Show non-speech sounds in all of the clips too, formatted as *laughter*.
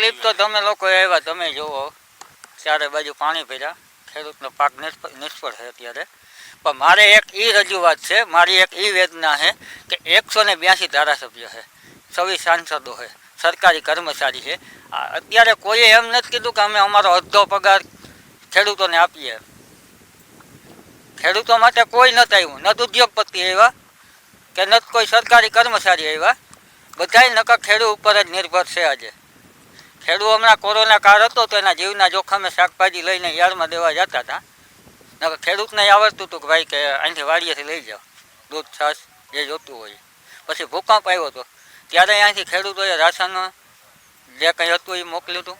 તકલીફ તો તમે લોકો આવ્યા, તમે જુઓ ચારે બાજુ પાણી ભર્યા. ખેડૂતનો પાક નિષ્ફળ છે અત્યારે. પણ મારે એક એ રજૂઆત છે, મારી એક એ વેદના છે કે એકસો ને બ્યાસી ધારાસભ્ય છે. છવ્વીસ સાંસદો છે, સરકારી કર્મચારી છે. અત્યારે કોઈએ એમ નથી કીધું કે અમે અમારો અડધો પગાર ખેડૂતોને આપીએ. ખેડૂતો માટે કોઈ નથી આવ્યું. નથી ઉદ્યોગપતિ આવ્યા કે નથી કોઈ સરકારી કર્મચારી આવ્યા. બધાય નકા ખેડૂત ઉપર જ નિર્ભર છે આજે. ખેડૂત હમણાં કોરોના કાળ હતો તો એના જીવના જોખમે શાકભાજી લઈને યાર્ડમાં દેવા જતા હતા. નકર ખેડૂતને આવડતું હતું કે ભાઈ કે અહીંથી વાડીએથી લઈ જાઓ. દૂધ, છાશ, જે જોતું હોય. પછી ભૂકંપ આવ્યો હતો ત્યારે અહીંયાથી ખેડૂતોએ રાશન જે કંઈ હતું એ મોકલ્યું હતું.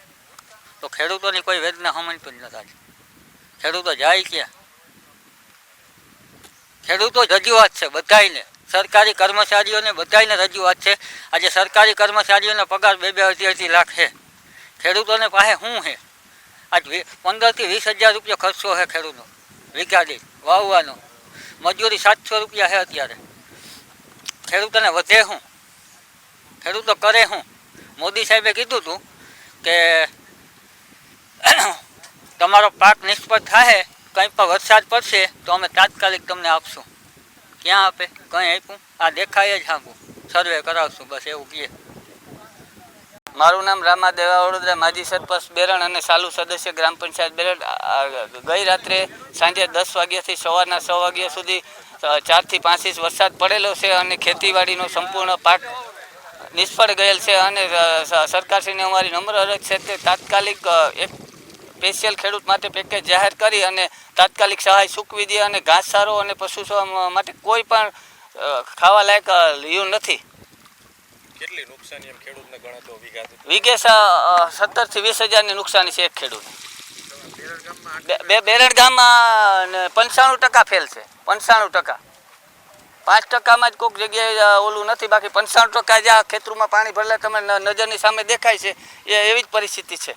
તો ખેડૂતોની કોઈ વેદના સમજતું જ નથી ખેડૂતો જાય ક્યાં? ખેડૂતો રજૂઆત છે બધાયને. સરકારી કર્મચારીઓને બધાયને રજૂઆત છે. આજે સરકારી કર્મચારીઓનો પગાર બે બે અઢી અઢી લાખ છે. ખેડૂતોને પાસે શું છે વી- પંદરથી વીસ હજાર રૂપિયા ખર્ચો છે ખેડૂતનો. વીઘા દીઠ વાવવાનો. મજૂરી સાતસો રૂપિયા છે અત્યારે. ખેડૂતોને વધે શું ખેડૂતો કરે શું મોદી સાહેબે કીધું હતું કે *clears throat* તમારો પાક નિષ્ફળ થાય કંઈ પણ વરસાદ પડશે, તો અમે તાત્કાલિક તમને આપશું. ક્યાં આપે? કંઈ આપ્યું? આ દેખાય જ હાંકું. સર્વે કરાવશું, બસ એવું કહે. મારું નામ રામા દેવા વડોદરા માજી સરપંચ બેરણ અને સાલુ સદસ્ય ગ્રામ પંચાયત બેરણ. ગઈ રાત્રે સાંજે દસ વાગ્યાથી સવારના છ વાગ્યા સુધી ચારથી પાંચ ઇંચ વરસાદ પડેલો છે અને ખેતીવાડીનો સંપૂર્ણ પાક નિષ્ફળ ગયેલ છે અને સરકારશ્રીને અમારી નમ્ર અરજ છે કે તાત્કાલિક એક સ્પેશિયલ ખેડૂત માટે પેકેજ જાહેર કરી અને તાત્કાલિક સહાય સૂકવી દે અને ઘાસચારો અને પશુ માટે કોઈ પણ ખાવાલાયક ખાવા લાયક અ, નથી. કેટલી નુકસાની એમ ખેડૂતને ગણતો વીઘા વીઘે સત્તરથી વીસ હજારની નુકસાની છે એક ખેડૂત. બે બેરડ ગામમાં પંચાણું ટકા ફેલ છે. પંચાણું ટકા. પાંચ ટકામાં જ કોઈક જગ્યાએ ઓલું નથી, બાકી પંચાણું ટકા જ્યાં ખેતરોમાં પાણી ભરલા તમે નજરની સામે દેખાય છે, એ એવી જ પરિસ્થિતિ છે.